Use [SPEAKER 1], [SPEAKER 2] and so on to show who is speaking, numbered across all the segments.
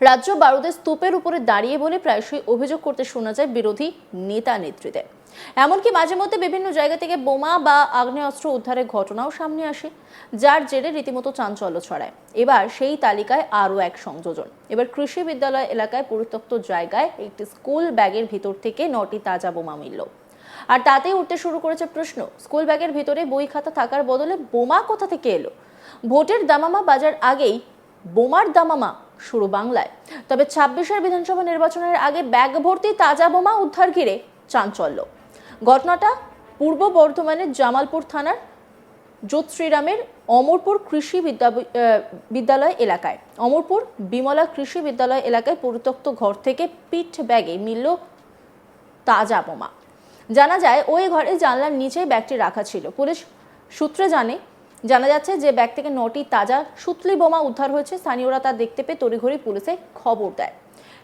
[SPEAKER 1] রাজ্য বারুদের স্তূপের উপরে দাঁড়িয়ে বলে প্রায়শই অভিযোগ করতে শোনা যায় বিরোধী নেতা নেতৃত্বে এমনকি মাঝে মধ্যে বিভিন্ন জায়গা থেকে বোমা বা আগ্নেয়াস্ত্র উদ্ধারের ঘটনাও সামনে আসে, যার জেরে রীতিমতো চাঞ্চল্য ছড়ায়। এবার সেই তালিকায় আরও এক সংযোজন। এবার কৃষি বিদ্যালয় এলাকায় পরিত্যক্ত জায়গায় একটি স্কুল ব্যাগের ভিতর থেকে নটি তাজা বোমা মিলল। আর তাতেই উঠতে শুরু করেছে প্রশ্ন, স্কুল ব্যাগের ভিতরে বই খাতা থাকার বদলে বোমা কোথা থেকে এলো? ভোটের দামামা বাজার আগেই বোমার দামামা শুরু বাংলায়। তবে ছাব্বিশের বিধানসভা নির্বাচনের আগে ব্যাগ ভর্তি তাজা বোমা উদ্ধার ঘিরে চাঞ্চল্য। ঘটনাটা পূর্ব বর্ধমানের জামালপুর থানার যোত শ্রীরামের অমরপুর কৃষি বিদ্যা বিদ্যালয় এলাকায়। অমরপুর বিমলা কৃষি বিদ্যালয় এলাকায় পরিত্যক্ত ঘর থেকে পিঠ ব্যাগে মিলল তাজা বোমা। জানা যায়, ওই ঘরে জানলার নিচে ব্যাগটি রাখা ছিল। পুলিশ সূত্রে জানে জানা যাচ্ছে যে ব্যাগ থেকে নটি তাজা সুতলি বোমা উদ্ধার হয়েছে। স্থানীয়রা তা দেখতে পেয়ে তড়িঘড়ি পুলিশে খবর দেয়।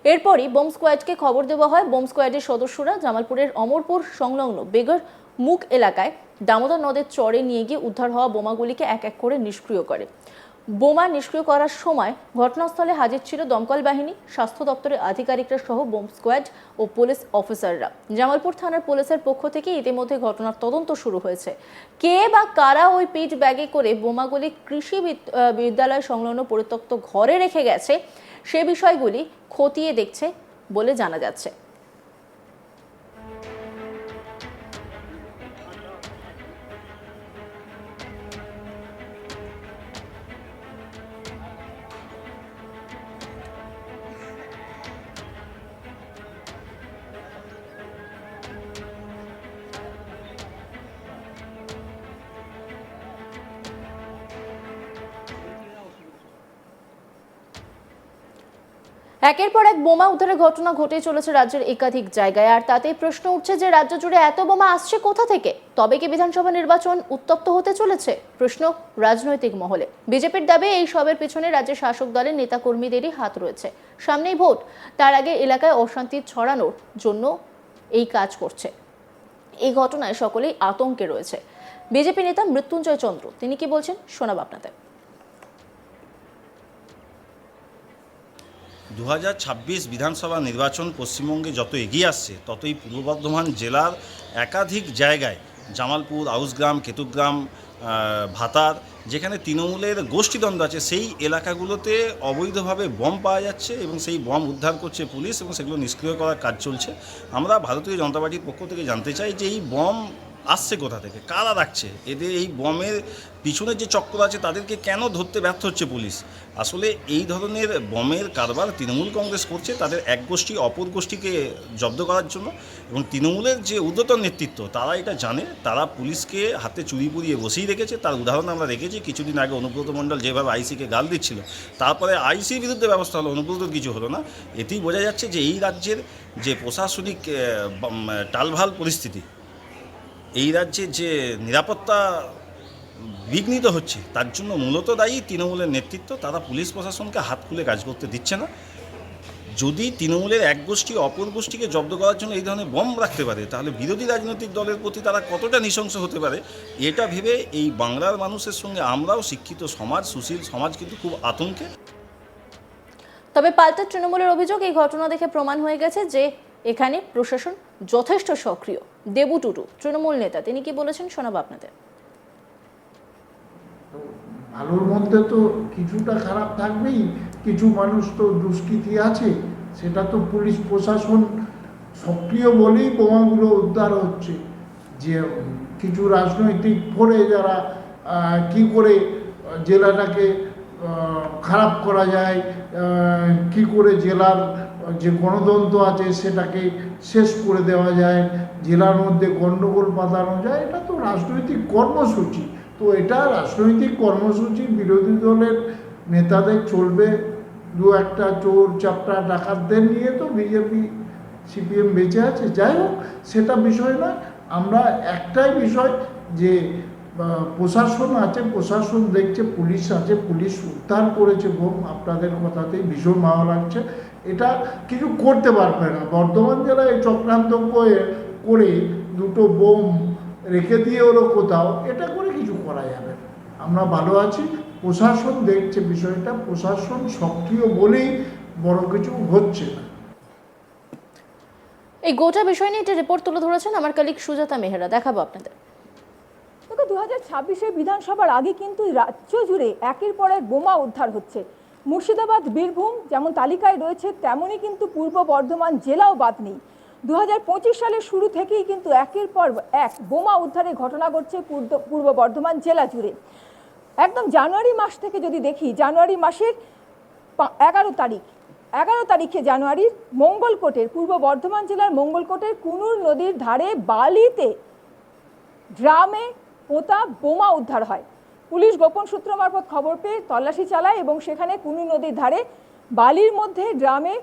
[SPEAKER 1] এরপরই বোম স্কোয়াডকে খবর দেওয়া হয়। বোম স্কোয়াডের সদস্যরা জামালপুরের অমরপুর সংলগ্ন বেগর মুখ এলাকায় দামোদর নদের চরে নিয়ে গিয়ে উদ্ধার হওয়া বোমাগুলিকে এক এক করে নিষ্ক্রিয় করে। বোমা নিষ্ক্রিয় করার সময় ঘটনাস্থলে হাজির ছিল দমকল বাহিনী, স্বাস্থ্য দপ্তরের আধিকারিকরা সহ বোম স্কোয়াড ও পুলিশ অফিসাররা। জামালপুর থানার পুলিশের পক্ষ থেকে ইতিমধ্যে ঘটনার তদন্ত শুরু হয়েছে। কে বা কারা ওই পিট ব্যাগে করে বোমাগুলি কৃষি বিদ্যালয় সংলগ্ন পরিত্যক্ত ঘরে রেখে গেছে, সে বিষয়গুলি খতিয়ে দেখছে বলে জানা যাচ্ছে। একের পর এক বোমা উদ্ধারের ঘটনা ঘটে চলেছে রাজ্যের একাধিক জায়গায়। আর তাতে প্রশ্ন উঠছে যে রাজ্য জুড়ে এত বোমা আসছে কোথা থেকে? তবে কি বিধানসভা নির্বাচন উত্তপ্ত হতে চলেছে? প্রশ্ন রাজনৈতিক মহলে। বিজেপির দাবি, এই সবের পিছনে রাজ্যের শাসক দলের নেতাকর্মীদেরই হাত রয়েছে। সামনেই ভোট। তার আগে এলাকায় অশান্তি ছড়ানোর জন্য এই কাজ করছে। এই ঘটনায় সকলেই আতঙ্কে রয়েছে। বিজেপি নেতা মৃত্যুঞ্জয় চন্দ্র, তিনি কি বলছেন শোনাব আপনাদের।
[SPEAKER 2] দু হাজার ছাব্বিশ বিধানসভা নির্বাচন পশ্চিমবঙ্গে যত এগিয়ে আসছে, ততই পূর্ব বর্ধমান জেলার একাধিক জায়গায়, জামালপুর, আউসগ্রাম, কেতুগ্রাম ভাতার, যেখানে তৃণমূলের গোষ্ঠীদ্বন্দ্ব আছে, সেই এলাকাগুলোতে অবৈধভাবে বম পাওয়া যাচ্ছে এবং সেই বম উদ্ধার করছে পুলিশ এবং সেগুলো নিষ্ক্রিয় করার কাজ চলছে। আমরা ভারতীয় জনতা পার্টির পক্ষ থেকে জানতে চাই যে এই বম আসছে কোথা থেকে? কারা রাখছে? এদের এই বমের পিছনের যে চক্র আছে, তাদেরকে কেন ধরতে ব্যর্থ হচ্ছে পুলিশ? আসলে এই ধরনের বমের কারবার তৃণমূল কংগ্রেস করছে তাদের এক গোষ্ঠী অপর গোষ্ঠীকে জব্দ করার জন্য এবং তৃণমূলের যে ঊর্ধ্বতন নেতৃত্ব, তারা এটা জানে, তারা পুলিশকে হাতে চুরি পুড়িয়ে বসেই রেখেছে। তার উদাহরণ আমরা রেখেছি কিছুদিন আগে অনুব্রত মণ্ডল যেভাবে আইসিকে গাল দিচ্ছিল, তারপরে আইসির বিরুদ্ধে ব্যবস্থা হলো অনুব্রতর কিছু হলো না। এতেই বোঝা যাচ্ছে যে এই রাজ্যের যে প্রশাসনিক টালভাল পরিস্থিতি এই রাজ্যে যে নিরাপত্তা বিঘ্নিত হচ্ছে, তার জন্য মূলত দায়ী তৃণমূলের নেতৃত্ব। তারা পুলিশ প্রশাসনকে হাত খুলে কাজ করতে দিচ্ছে না। যদি তৃণমূলের এক গোষ্ঠী অপর গোষ্ঠীকে জব্দ করার জন্য এই ধরনের বম রাখতে পারে, তাহলে বিরোধী রাজনৈতিক দলের প্রতি তারা কতটা নৃশংস হতে পারে, এটা ভেবে এই বাংলার মানুষের সঙ্গে আমরাও শিক্ষিত সমাজ, সুশীল সমাজ কিন্তু খুব আতঙ্কে।
[SPEAKER 1] তবে পাল্টা তৃণমূলের অভিযোগ এই ঘটনা দেখে প্রমাণ হয়ে গেছে যে এখানে প্রশাসন যথেষ্ট সক্রিয়। দেবু টুটু, তৃণমূল নেতা, তিনি কি বলেছেন শোনাবো আপনাদের?
[SPEAKER 3] ভালোর মধ্যে তো কিছুটা খারাপ থাকবেই, কিছু মানুষ তো দুষ্কৃতি আছে, সেটা তো পুলিশ প্রশাসন সক্রিয় বলেই বোমাগুলো উদ্ধার হচ্ছে। যে কিছু রাজনৈতিক ফোরে যারা কি করে জেলাটাকে খারাপ করা যায় কি করে জেলার যে গণতন্ত্র আছে সেটাকে শেষ করে দেওয়া যায়, জেলার মধ্যে গণ্ডগোল বাঁধানো যায়, এটা তো রাজনৈতিক কর্মসূচি। তো এটা রাজনৈতিক কর্মসূচি বিরোধী দলের নেতাদের চলবে। দু একটা চোর, চাপটা, ডাকাতদের নিয়ে তো বিজেপি, সিপিএম বেঁচে আছে। যাই হোক, সেটা বিষয় নয়। আমরা একটাই বিষয় যে প্রশাসন আছে, প্রশাসন দেখছে, পুলিশ আছে, পুলিশ উদ্ধার করেছে বোম। আপনাদের কথাতেই ভীষণ ভালো লাগছে। এটা কিছু করতে পারবে না। বর্ধমান জেলায় এই চক্রান্ত করে করে দুটো বোম রেখে দিয়ে হলো কোথাও এটা করে কিছু করা যাবে না। আমরা ভালো আছি প্রশাসন দেখছে বিষয়টা প্রশাসন সক্রিয় বলেই বড় কিছু হচ্ছে না।
[SPEAKER 1] এই গোটা বিষয় নিয়ে একটি রিপোর্ট তুলে ধরেছেন আমার কালিক সুজাতা মেহরা দেখাবো আপনাদের।
[SPEAKER 4] দেখো দু হাজার ছাব্বিশে বিধানসভার আগে কিন্তু রাজ্য জুড়ে একের পর এক বোমা উদ্ধার হচ্ছে। মুর্শিদাবাদ, বীরভূম যেমন তালিকায় রয়েছে, তেমনই কিন্তু পূর্ব বর্ধমান জেলাও বাদ নেই। দু হাজার পঁচিশ সালের শুরু থেকেই কিন্তু একের পর এক বোমা উদ্ধারের ঘটনা ঘটছে পূর্ব- পূর্ব বর্ধমান জেলা জুড়ে। একদম জানুয়ারি মাস থেকে যদি দেখি, জানুয়ারি মাসের এগারো তারিখ। এগারো তারিখে জানুয়ারির মঙ্গলকোটের, পূর্ব বর্ধমান জেলার মঙ্গলকোটের কুনুর নদীর ধারে বালিতে ড্রামে পোতা বোমা উদ্ধার হয়। পুলিশ গোপন সূত্র মারফত খবর পেয়ে তল্লাশি চালায় এবং সেখানে কুনু নদীর ধারে বালির মধ্যে ড্রামে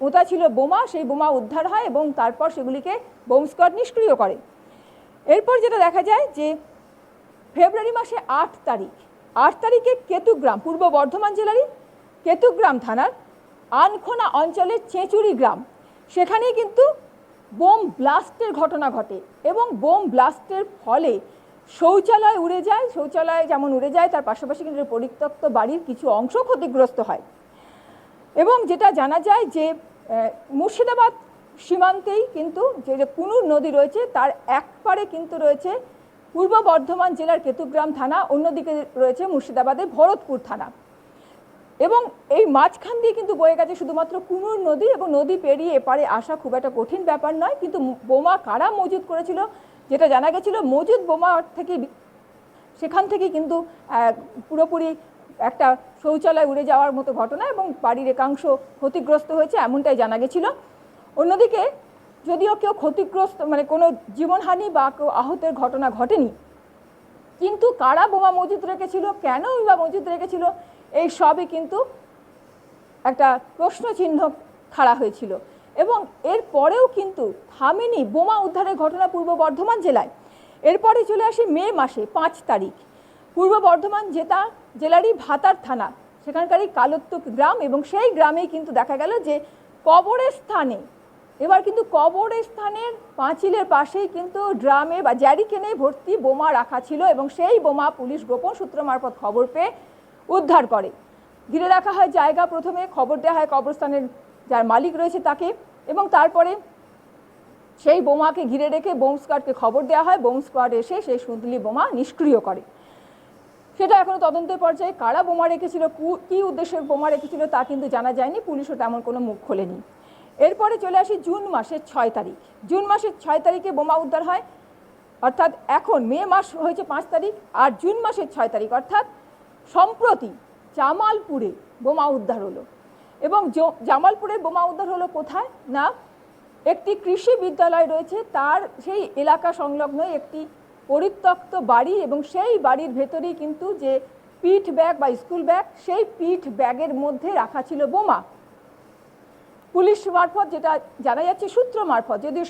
[SPEAKER 4] পোতা ছিল বোমা, সেই বোমা উদ্ধার হয় এবং তারপর সেগুলিকে বোম স্কোয়াড নিষ্ক্রিয় করে। এরপর যেটা দেখা যায় যে ফেব্রুয়ারি মাসে আট তারিখ, আট তারিখে কেতুগ্রাম, পূর্ব বর্ধমান জেলারই কেতুগ্রাম থানার আনখোনা অঞ্চলের চেঁচুরি গ্রাম, সেখানেই কিন্তু বোম ব্লাস্টের ঘটনা ঘটে এবং বোম ব্লাস্টের ফলে শৌচালয় উড়ে যায়, শৌচালয় যেমন উড়ে যায়, তার পাশাপাশি কিন্তু পরিত্যক্ত বাড়ির কিছু অংশ ক্ষতিগ্রস্ত হয়। এবং যেটা জানা যায় যে মুর্শিদাবাদ সীমান্তেই কিন্তু যে কুনুর নদী রয়েছে, তার একপারে কিন্তু রয়েছে পূর্ব বর্ধমান জেলার কেতুগ্রাম থানা, অন্যদিকে রয়েছে মুর্শিদাবাদের ভরতপুর থানা। এবং এই মাঝখান দিয়ে কিন্তু বয়ে গেছে শুধুমাত্র কুনুর নদী এবং নদী পেরিয়ে এপারে আসা খুব একটা কঠিন ব্যাপার নয়, কিন্তু বোমা কারা মজুদ করেছিল যেটা জানা গেছিল মজুদ বোমা থেকে সেখান থেকে কিন্তু পুরোপুরি একটা শৌচালয় উড়ে যাওয়ার মতো ঘটনা এবং বাড়ির একাংশ ক্ষতিগ্রস্ত হয়েছে এমনটাই জানা গেছিল। অন্যদিকে, যদিও কেউ ক্ষতিগ্রস্ত মানে কোনো জীবনহানি বা কেউ আহতের ঘটনা ঘটেনি, কিন্তু কারা বোমা মজুদ রেখেছিল, কেনই বা মজুদ রেখেছিল, এই সবই কিন্তু একটা প্রশ্ন চিহ্ন খাড়া হয়েছিল। এবং এর পরেও কিন্তু থামেনি বোমা উদ্ধারের ঘটনা পূর্ব বর্ধমান জেলায়। এরপরে চলে আসি মে মাসে, পাঁচ তারিখ। পূর্ব বর্ধমান জেতা জেলারই ভাতার থানা, সেখানকারই কালোত্তুক গ্রাম এবং সেই গ্রামেই কিন্তু দেখা গেল যে কবরের স্থানে, এবার কিন্তু কবরের স্থানের পাঁচিলের পাশেই কিন্তু ড্রামে বা জ্যারিকেনে ভর্তি বোমা রাখা ছিল এবং সেই বোমা পুলিশ গোপন সূত্র মারফত খবর পেয়ে উদ্ধার করে। ঘিরে রাখা হয় জায়গা, প্রথমে খবর দেওয়া হয় কবরস্থানের যার মালিক রয়েছে তাকে এবং তারপরে সেই বোমাকে ঘিরে রেখে বোম স্কোয়াডকে খবর দেওয়া হয়। বোম স্কোয়াড এসে সেই সুন্দলি বোমা নিষ্ক্রিয় করে। সেটা এখনও তদন্তের পর্যায়ে কারা বোমা রেখেছিল কু- উদ্দেশ্যে বোমা রেখেছিল তা কিন্তু জানা যায়নি। পুলিশও তেমন কোনো মুখ খোলেনি। এরপরে চলে আসি জুন মাসের ছয় তারিখ। জুন মাসের ছয় তারিখে বোমা উদ্ধার হয়। অর্থাৎ এখন মে মাস হয়েছে পাঁচ তারিখ আর জুন মাসের ছয় তারিখ। অর্থাৎ সম্প্রতি জামালপুরে বোমা উদ্ধার হলো। এবং জামালপুরের বোমা উদ্ধার হলো কোথায়? না, একটি কৃষি বিদ্যালয় রয়েছে, তার সেই এলাকা সংলগ্ন একটি পরিত্যক্ত বাড়ি এবং সেই বাড়ির ভেতরেই কিন্তু যে পিঠ ব্যাগ বা স্কুল ব্যাগ, সেই পিঠ ব্যাগের মধ্যে রাখা ছিল বোমা। পুলিশ মারফত যেটা জানা যাচ্ছে, সূত্র মারফত, যদিও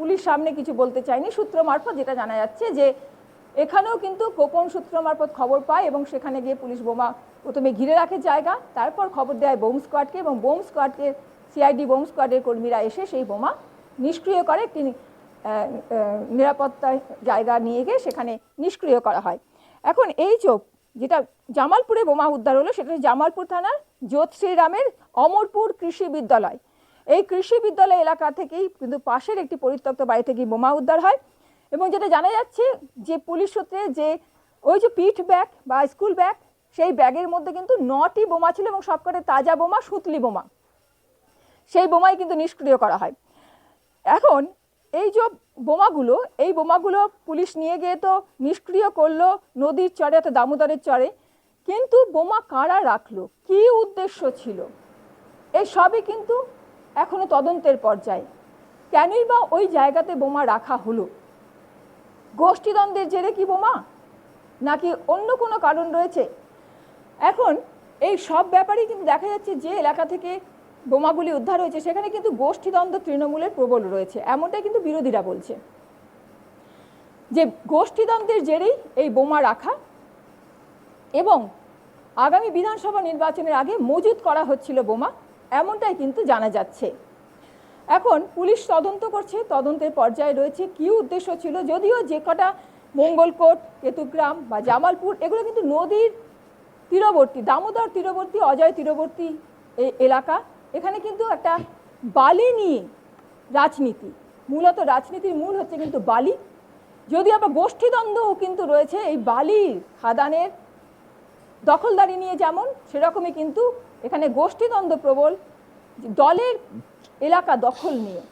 [SPEAKER 4] পুলিশ সামনে কিছু বলতে চায়নি, সূত্র মারফত যেটা জানা যাচ্ছে যে এখানেও কিন্তু গোপন সূত্র মারফত খবর পায় এবং সেখানে গিয়ে পুলিশ বোমা প্রথমে ঘিরে রাখে জায়গা, তারপর খবর দেয় বোম স্কোয়াডকে এবং বোম স্কোয়াডকে সিআইডি বোম স্কোয়াডের কর্মীরা এসে সেই বোমা নিষ্ক্রিয় করে একটি নিরাপত্তা জায়গা নিয়ে গিয়ে সেখানে নিষ্ক্রিয় করা হয়। এখন এই চোখ যেটা জামালপুরে বোমা উদ্ধার হলো, সেটা জামালপুর থানার যোধ শ্রীরামের অমরপুর কৃষি বিদ্যালয়। এই কৃষি বিদ্যালয় এলাকা থেকেই কিন্তু পাশের একটি পরিত্যক্ত বাড়ি থেকেই বোমা উদ্ধার হয়। এবং যেটা জানা যাচ্ছে যে পুলিশ সূত্রে যে ওই যে পিঠ ব্যাগ বা স্কুল ব্যাগ, সেই ব্যাগের মধ্যে কিন্তু নটি বোমা ছিল এবং সবকটা তাজা বোমা, সুতলি বোমা। সেই বোমাই কিন্তু নিষ্ক্রিয় করা হয়। এখন এই যে বোমাগুলো, এই বোমাগুলো পুলিশ নিয়ে গিয়ে তো নিষ্ক্রিয় করল নদীর চরে অর্থাৎ দামোদরের চরে। কিন্তু বোমা কারা রাখল? কী উদ্দেশ্য ছিল? এই সবই কিন্তু এখনও তদন্তের পর্যায়ে। কেনই বা ওই জায়গাতে বোমা রাখা হলো? গোষ্ঠীদ্বন্দ্বের জেরে কি বোমা? নাকি অন্য কোনো কারণ রয়েছে? এখন এই সব ব্যাপারেই কিন্তু দেখা যাচ্ছে যে এলাকা থেকে বোমাগুলি উদ্ধার হয়েছে, সেখানে কিন্তু গোষ্ঠীদ্বন্দ্ব তৃণমূলের প্রবল রয়েছে, এমনটাই কিন্তু বিরোধীরা বলছে। যে গোষ্ঠীদ্বন্দ্বের জেরেই এই বোমা রাখা এবং আগামী বিধানসভা নির্বাচনের আগে মজুত করা হচ্ছিল বোমা, এমনটাই কিন্তু জানা যাচ্ছে। এখন পুলিশ তদন্ত করছে, তদন্তের পর্যায়ে রয়েছে কী উদ্দেশ্য ছিল, যদিও যে কটা মঙ্গলকোট, কেতুগ্রাম বা জামালপুর, এগুলো কিন্তু নদীর তীরবর্তী, দামোদর তীরবর্তী, অজয় তীরবর্তী এই এলাকা। এখানে কিন্তু একটা বালি নিয়ে রাজনীতি, মূলত রাজনীতির মূল হচ্ছে কিন্তু বালি। যদি আবার গোষ্ঠীদ্বন্দ্বও কিন্তু রয়েছে, এই বালির খাদানের দখলদারি নিয়ে যেমন, সেরকমই কিন্তু এখানে গোষ্ঠীদ্বন্দ্ব প্রবল দলের এলাকা দখল নিয়ে।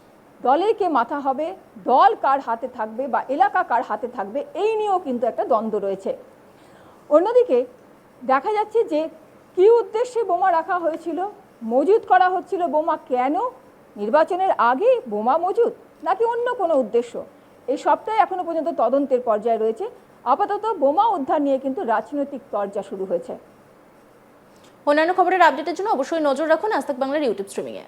[SPEAKER 4] দলের কে মাথা হবে, দল কার হাতে থাকবে বা এলাকা কার হাতে থাকবে, এই নিয়েও কিন্তু একটা দ্বন্দ্ব রয়েছে। অন্যদিকে দেখা যাচ্ছে যে কী উদ্দেশ্যে বোমা রাখা হয়েছিল, মজুত করা হচ্ছিল বোমা কেন, নির্বাচনের আগে বোমা মজুত নাকি অন্য কোনো উদ্দেশ্য? এই সবটাই এখনও পর্যন্ত তদন্তের পর্যায়ে রয়েছে। আপাতত বোমা উদ্ধার নিয়ে কিন্তু রাজনৈতিক চর্চা শুরু হয়েছে।
[SPEAKER 1] অন্যান্য খবরের আপডেটের জন্য অবশ্যই নজর রাখুন আজ বাংলার ইউটিউব স্ট্রিমিংয়ে